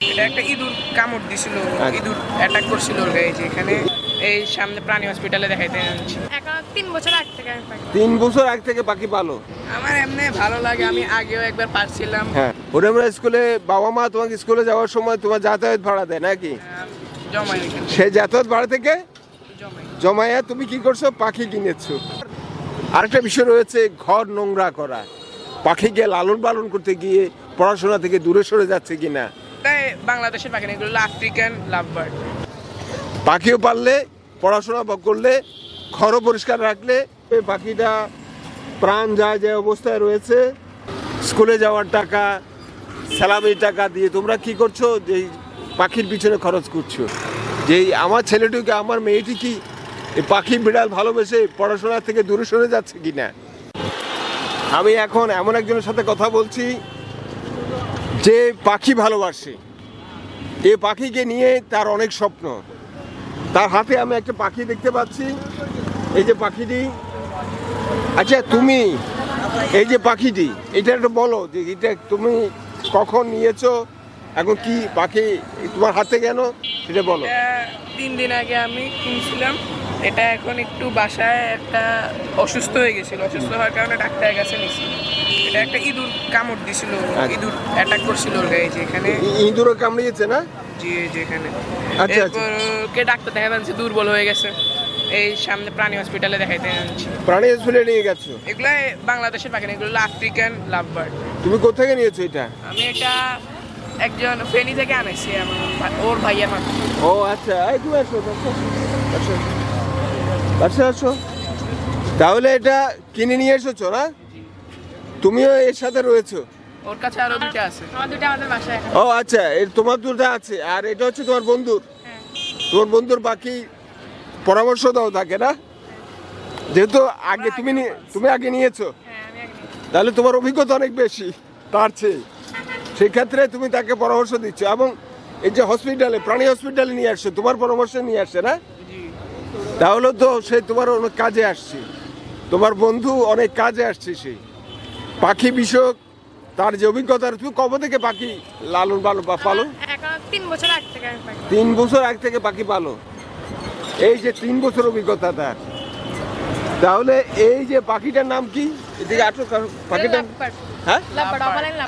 এটা একটা ইঁদুর কামড় দিছিল আচ্ছা। ইঁদুর অ্যাটাক করছিল ওর গায়ে যে এখানে এই সামনে প্রাণী হসপিটালে দেখাইতে আনছি। তিন বছর আগ থেকে তিন বছর আগ থেকে পাখি পালো? আমার এমনি ভালো লাগে আমি আগেও একবার পারছিলাম। হ্যাঁ ওরা স্কুলে বাবা মা তোমাকে স্কুলে যাওয়ার সময় তোমার যাতায়াত ভাড়া দেয় নাকি? জমাই সেই যাতায়াত ভাড়া থেকে? জমায়া তুমি কি করছ? পাখি কিনেছো। আরেকটা বিষয় রয়েছে ঘর নোংরা করা। পাখিকে লালন পালন করতে গিয়ে পড়াশোনা থেকে দূরে সরে যাচ্ছে কিনা? তাই বাংলাদেশের পাখি না, এগুলো হলো আফ্রিকান লাভবার্ড পাখিও পারলে পড়াশোনা করলে ঘরও পরিষ্কার রাখলে এই পাখিটা প্রাণ যায় যে অবস্থায় রয়েছে স্কুলে যাওয়ার টাকা স্যালামির টাকা দিয়ে তোমরা কি করছ? যে পাখির পিছনে খরচ করছ। যে আমার ছেলেটিকে আমার মেয়েটি কি পাখি বিড়াল ভালোবেসে পড়াশোনা থেকে দূরে সরে যাচ্ছে কি না আমি এখন এমন একজনের সাথে কথা বলছি যে পাখি ভালোবাসে এই পাখিকে নিয়ে তার অনেক স্বপ্ন। তার হাতে আমি একটা পাখি দেখতে পাচ্ছি। এই যে পাখিটি আচ্ছা তুমি, এই যে পাখিটি, এটা একটু বলো যে এটা তুমি কখন নিয়েছো? এখন কি পাখি তোমার হাতে কেন? সেটা বলো। তিন দিন আগে আমি কিনছিলাম। এটা এখন একটু বাসায় একটা অসুস্থ হয়ে গেছিল। অসুস্থ হওয়ার কারণে ডাক্তারের কাছে নিছি। এটা একটা ইঁদুর কামড় দিছিল আচ্ছা। ইঁদুর অ্যাটাক করছিল ওর গায়ে যে এখানে ই- ইঁদুরও কামড়িয়েছে না? জি যেখানে। আচ্ছা, এরপর কে ডাক্তার দেখা যাচ্ছে দুর্বল হয়ে গেছে। এই সামনে প্রাণী হসপিটালে দেখাইতে আনছি। প্রাণী হসপিটালে নিয়ে গেছো? এগুলো বাংলাদেশের পাখি না, এগুলো আফ্রিকান লাভবার্ড তুমি কোথেকে নিয়েছো এটা? আমি এটা একজন ফেনি থেকে আনেছি আমার ওর ভাইয়ের মাধ্যমে। ও আচ্ছা এই তুমি আসো আসো, আসো তাহলে এটা কিনে নিয়ে এসেছ না? তুমিও এর সাথে রয়েছো। ওর কাছে আরও দুটো আছে। আমার দুটো আমাদের বাসায় ও আচ্ছা এর তোমার দুটো আছে আর এটা হচ্ছে তোমার বন্ধুর। হ্যাঁ। তোমার বন্ধুর বাকি পরামর্শ দাও তাকে না? যেহেতু আগে তুমি নি- তুমি আগে নিয়েছো। হ্যাঁ তাহলে তোমার অভিজ্ঞতা অনেক বেশি। তার চেয়ে। সেক্ষেত্রে তুমি তাকে পরামর্শ দিচ্ছ এবং এই যে হসপিটালে প্রাণী হসপিটালে নিয়ে আসছো তোমার পরামর্শ নিয়ে আসছে না? তাহলে তো সে তোমার অনেক কাজে আসছে। তোমার বন্ধু অনেক কাজে আসছে সে। পাখি বিষয়ক তার যে অভিজ্ঞতা তুমি কবে থেকে পাখি লালন পালন বা পালো এখন তিন বছর আগ থেকে তিন বছর আগ থেকে পাখি পালো এই যে তিন বছর অভিজ্ঞতা তার। তাহলে এই যে পাখিটার নাম কি? এদিকে আটো পাখিটার হ্যাঁ?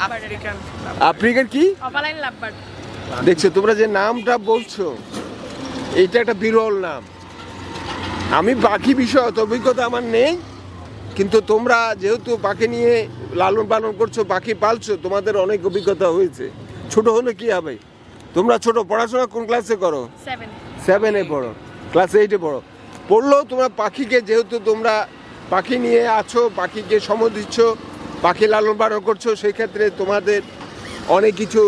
আফ্রিকান। আফ্রিকার কি? দেখছ তোমরা যে নামটা বলছো এইটা একটা বিরল নাম। আমি পাখি বিষয়ত অভিজ্ঞতা আমার নেই কিন্তু তোমরা যেহেতু পাখি নিয়ে লালন পালন করছ পাখি পালছো তোমাদের অনেক অভিজ্ঞতা হয়েছে। ছোট হলে কি হবে? তোমরা ছোট পড়াশোনা কোন ক্লাসে করো? সেভেনে পড়ো। ক্লাস এইটে পড়ো। পড়লেও তোমরা পাখিকে যেহেতু তোমরা পাখি নিয়ে আছো পাখিকে সময় দিচ্ছ পাখি লালন পালন করছ সেই ক্ষেত্রে তোমাদের অনেক কিছু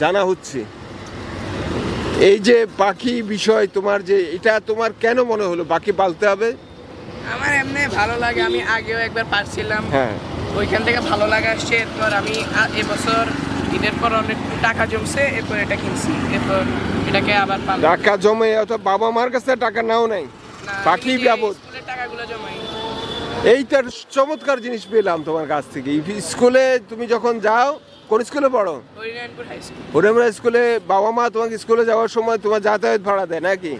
জানা হচ্ছে। এই যে পাখি বিষয় তোমার যে এটা তোমার কেন মনে হলো? পাখি পালতে হবে? আমার এমনি ভালো লাগে আমি আগেও একবার পারছিলাম। হ্যাঁ। ওইখান থেকে ভালো লাগা আসছে এরপর আমি এবছর ঈদের পর অনেক টাকা জমছে এরপর এটা কিনছি এরপর এটাকে আবার পালন টাকা জমে অথবা বাবা মার কাছে টাকা নাও নাই। পাখি বাবদ টাকাগুলো জমাই। এইটার চমৎকার জিনিস পেলাম তোমার কাছ থেকে। স্কুলে তুমি যখন যাও কোন স্কুলে পড়ো? হরিনারায়ণপুর হাই স্কুলে বাবা মা তোমাকে স্কুলে যাওয়ার সময় তোমার যাতায়াত ভাড়া দেয় নাকি?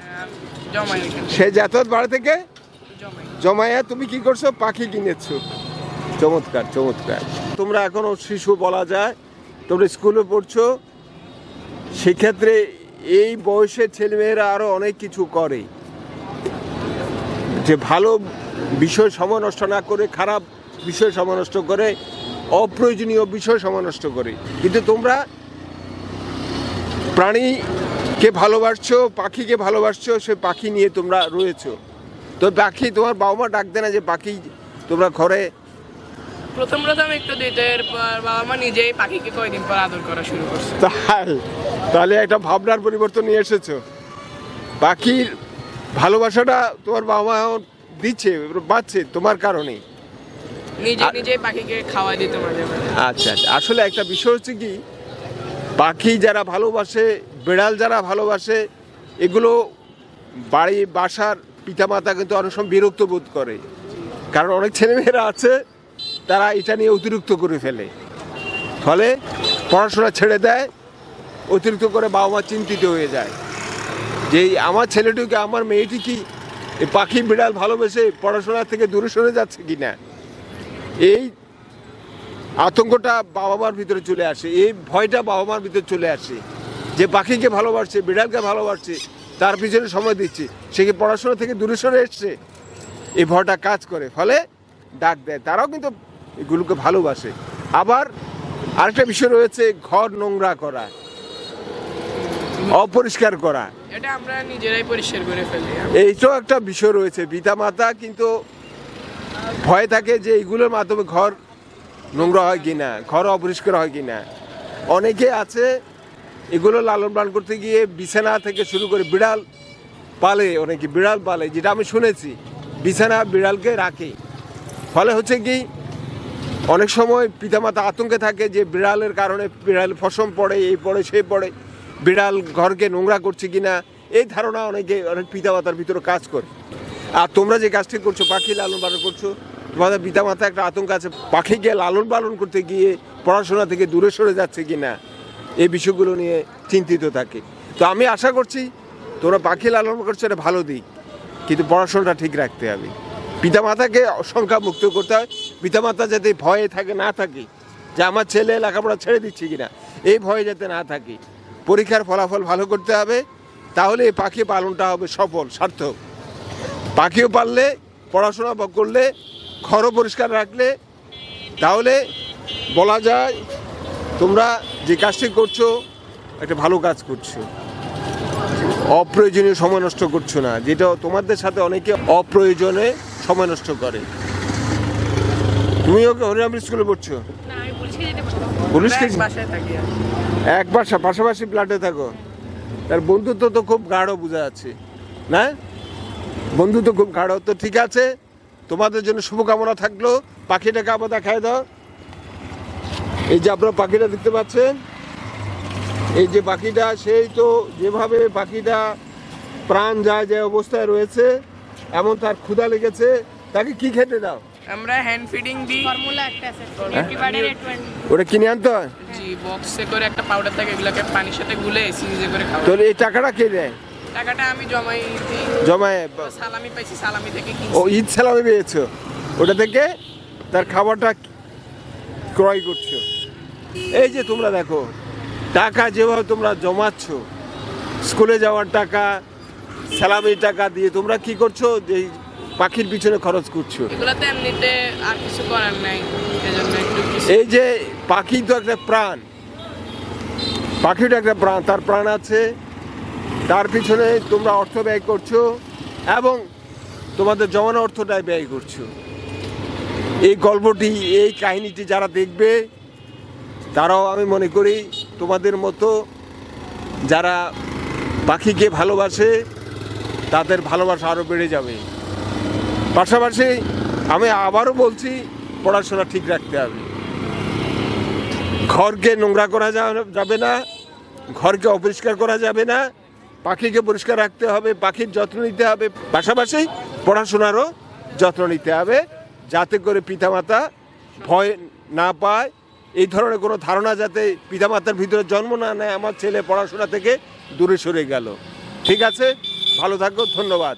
ওইখানে সেই যাতায়াত ভাড়া থেকে? জমায়া তুমি কি করছ? পাখি কিনেছো। চমৎকার চমৎকার। তোমরা এখনও শিশু বলা যায় তোমরা স্কুলে পড়ছো। সেক্ষেত্রে এই বয়সের ছেলেমেয়েরা আরও অনেক কিছু করে। যে ভালো বিষয় সময় নষ্ট না করে খারাপ বিষয় সময় নষ্ট করে অপ্রয়োজনীয় বিষয় সময় নষ্ট করে। কিন্তু তোমরা প্রাণীকে ভালোবাসছো পাখিকে ভালোবাসছো সে পাখি নিয়ে তোমরা রয়েছো। তো পাখি তোমার বাবা মা ডাক দেয় না যে পাখি তোমরা ঘরে প্রথম প্রথম একটু দিত এরপর বাবা মা নিজেই পাখিকে কয়দিন পর আদর করা শুরু করছে। তাই? তাহলে একটা ভাবনার পরিবর্তন নিয়ে এসেছ। পাখির ভালোবাসাটা তোমার বাবা মা দিচ্ছে পাচ্ছে তোমার কারণে নিজে আর- পাখিকে খাওয়াই দিত মাঝে মাঝে। আচ্ছা আচ্ছা। আসলে একটা বিষয় হচ্ছে কি পাখি যারা ভালোবাসে বিড়াল যারা ভালোবাসে এগুলো বাড়ি বাসার পিতামাতা কিন্তু অনেক সময় বিরক্ত বোধ করে। কারণ অনেক ছেলেমেয়েরা আছে তারা এটা নিয়ে অতিরিক্ত করে ফেলে। ফলে পড়াশোনা ছেড়ে দেয় অতিরিক্ত করে বাবা মা চিন্তিত হয়ে যায়। যে আমার ছেলেটিকে আমার মেয়েটি কি পাখি বিড়াল ভালোবেসে পড়াশোনা থেকে দূরে সরে যাচ্ছে কি না এই আতঙ্কটা বাবা মার ভিতরে চলে আসে এই ভয়টা বাবা মার ভিতরে চলে আসে। যে পাখিকে ভালোবাসছে বিড়ালকে ভালোবাসছে তার পিছনে সময় দিচ্ছে সে কি পড়াশোনা থেকে দূরে সরে এসছে? এই ভয়টা কাজ করে ফলে ডাক দেয়। তারাও কিন্তু এগুলোকে ভালোবাসে। আবার আরেকটা বিষয় রয়েছে ঘর নোংরা করা অপরিষ্কার করা। এটা আমরা নিজেরাই পরিষ্কার করে ফেলি। এইটাও একটা বিষয় রয়েছে। পিতা মাতা কিন্তু ভয় থাকে যে এইগুলোর মাধ্যমে ঘর নোংরা হয় কিনা, ঘর অপরিষ্কার হয় কিনা। অনেকে আছে, এগুলো লালন পালন করতে গিয়ে বিছানা থেকে শুরু করে বিড়াল পালে, অনেকে বিড়াল পালে, যেটা আমি শুনেছি, বিছানা বিড়ালকে রাখে। ফলে হচ্ছে কি, অনেক সময় পিতামাতা আতঙ্কে থাকে যে বিড়ালের কারণে বিড়াল ফসম পড়ে, এই পড়ে সেই পড়ে, বিড়াল ঘরকে নোংরা করছে কিনা, এই ধারণা অনেকে, অনেক পিতামাতার ভিতরে কাজ করে। আর তোমরা যে কাজটি করছ, পাখি লালন পালন করছ, তোমাদের পিতামাতা একটা আতঙ্ক আছে, পাখিকে লালন পালন করতে গিয়ে পড়াশোনা থেকে দূরে সরে যাচ্ছে কি না এই বিষয়গুলো নিয়ে চিন্তিত থাকে। তো আমি আশা করছি, তোমরা পাখি লালন করছ, এটা ভালো দিক, কিন্তু পড়াশোনাটা ঠিক রাখতে হবে। পিতামাতাকে সংখ্যা মুক্ত করতে হয়, পিতামাতা যাতে ভয়ে থাকে, না থাকে, যে আমার ছেলে লেখাপড়া ছেড়ে দিচ্ছে কিনা, এই ভয়ে যাতে না থাকে। পরীক্ষার ফলাফল ভালো করতে হবে, তাহলে এই পাখি পালনটা হবে সফল, সার্থক। পাখিও পারলে পড়াশোনা করলে ঘরও পরিষ্কার রাখলে তাহলে বলা যায় তোমরা যে কাজটি করছ একটা ভালো কাজ করছ। অপ্রয়োজনীয় সময় নষ্ট করছ না যেটা তোমাদের সাথে অনেকে অপ্রয়োজনে সময় নষ্ট করে। তুমি ওকে হরিরাম স্কুলে পড়ছো? পুলিশ এক বাসা পাশাপাশি প্লাটে থাকো। তার বন্ধুত্ব তো খুব গাঢ় বোঝা যাচ্ছে না? বন্ধুত্ব খুব গাঢ় তো ঠিক আছে। তোমাদের জন্য শুভকামনা থাকল। পাখিটাকে আবার দেখায় দাও। এই যে আপনারা পাখিটা দেখতে পাচ্ছেন এই যে পাখিটা সেই তো যেভাবে পাখিটা প্রাণ যায় যে অবস্থায় রয়েছে এমন তার ক্ষুধা লেগেছে। তাকে কি খেতে দাও? আমরা হ্যান্ড ফিডিং দিই। ফর্মুলা একটা আছে। এ ওটা কিনে আনতে হয়? জি বক্সে করে একটা পাউডার থাকে এগুলোকে পানির সাথে গুলে সিরিজে করে খাওয়া তাহলে এই টাকাটা কে দেয়? টাকাটা আমি জমাই জমায় সালামি পাইছি সালামি থেকে ও ঈদ সালামে পেয়েছ? ওটা থেকে তার খাবারটা ক্রয় করছ। এই যে তোমরা দেখো টাকা যেভাবে তোমরা জমাচ্ছ স্কুলে যাওয়ার টাকা স্যালামির টাকা দিয়ে তোমরা কি করছ? যে এই পাখির পিছনে খরচ করছ। এগুলোতে এমনিতে আর কিছু করার নাই এই যে পাখি তো একটা প্রাণ। পাখিটা একটা প্রাণ তার প্রাণ আছে তার পিছনে তোমরা অর্থ ব্যয় করছ এবং তোমাদের জমানো অর্থটাই ব্যয় করছ। এই গল্পটি, এই কাহিনীটি যারা দেখবে, তারাও আমি মনে করি তোমাদের মতো যারা পাখিকে ভালোবাসে, তাদের ভালোবাসা আরও বেড়ে যাবে। পাশাপাশি আমি আবারও বলছি, পড়াশোনা ঠিক রাখতে হবে। ঘরকে নোংরা করা যাবে না, ঘরকে অপরিষ্কার করা যাবে না পাখিকে পরিষ্কার রাখতে হবে, পাখির যত্ন নিতে হবে, পাশাপাশি পড়াশোনারও যত্ন নিতে হবে যাতে করে পিতামাতা ভয় না পায়। এই ধরনের কোনো ধারণা যাতে পিতামাতার ভিতরে জন্ম না নেয়, আমার ছেলে পড়াশোনা থেকে দূরে সরে গেল। ঠিক আছে? ভালো থাকো, ধন্যবাদ।